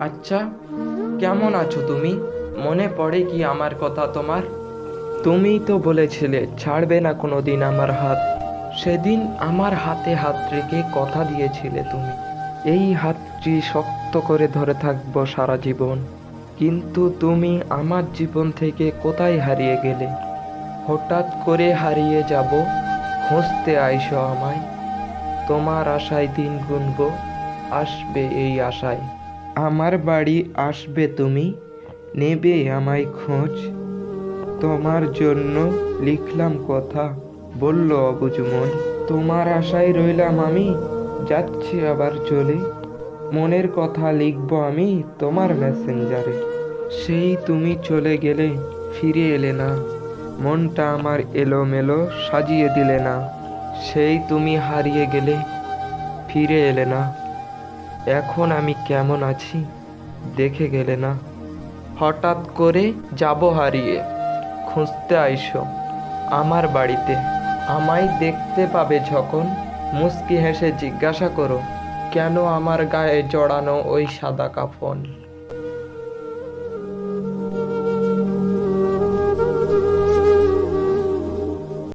আচ্ছা কেমন আছো তুমি? মনে পড়ে কি আমার কথা তোমার? তুমিই তো বলেছিলে, ছাড়বে না কোনো দিন আমার হাত। সেদিন আমার হাতে হাত রেখে কথা দিয়েছিলে তুমি। এই হাতটি শক্ত করে ধরে থাকব সারা জীবন। কিন্তু তুমি আমার জীবন থেকে কোথায় হারিয়ে গেলে? হঠাৎ করে হারিয়ে যাব, খুঁজতে আইসো আমায়। তোমার আশায় দিন গুনব, আসবে এই আশায়। আমার বাড়ি আসবে তুমি? নেবে আমায় খোঁজ? তোমার জন্য লিখলাম কথা। বলল অবুঝ মন। তোমার আশায় রইলাম আমি। যাচ্ছি আবার চলে। মনের কথা লিখব আমি তোমার মেসেঞ্জারে। সেই তুমি চলে গেলে ফিরে এলে না। মনটা আমার এলোমেলো সাজিয়ে দিলে না। সেই তুমি হারিয়ে গেলে ফিরে এলে না। এখন আমি কেমন আছি? দেখে গেলে না। হঠাৎ করে যাব হারিয়ে। খুঁজতে আইসো। আমার বাড়িতে। আমায় দেখতে পাবে যখন। মুস্কি হেসে জিজ্ঞাসা করো, কেন আমার গায়ে জড়ানো ওই সাদা কাফন?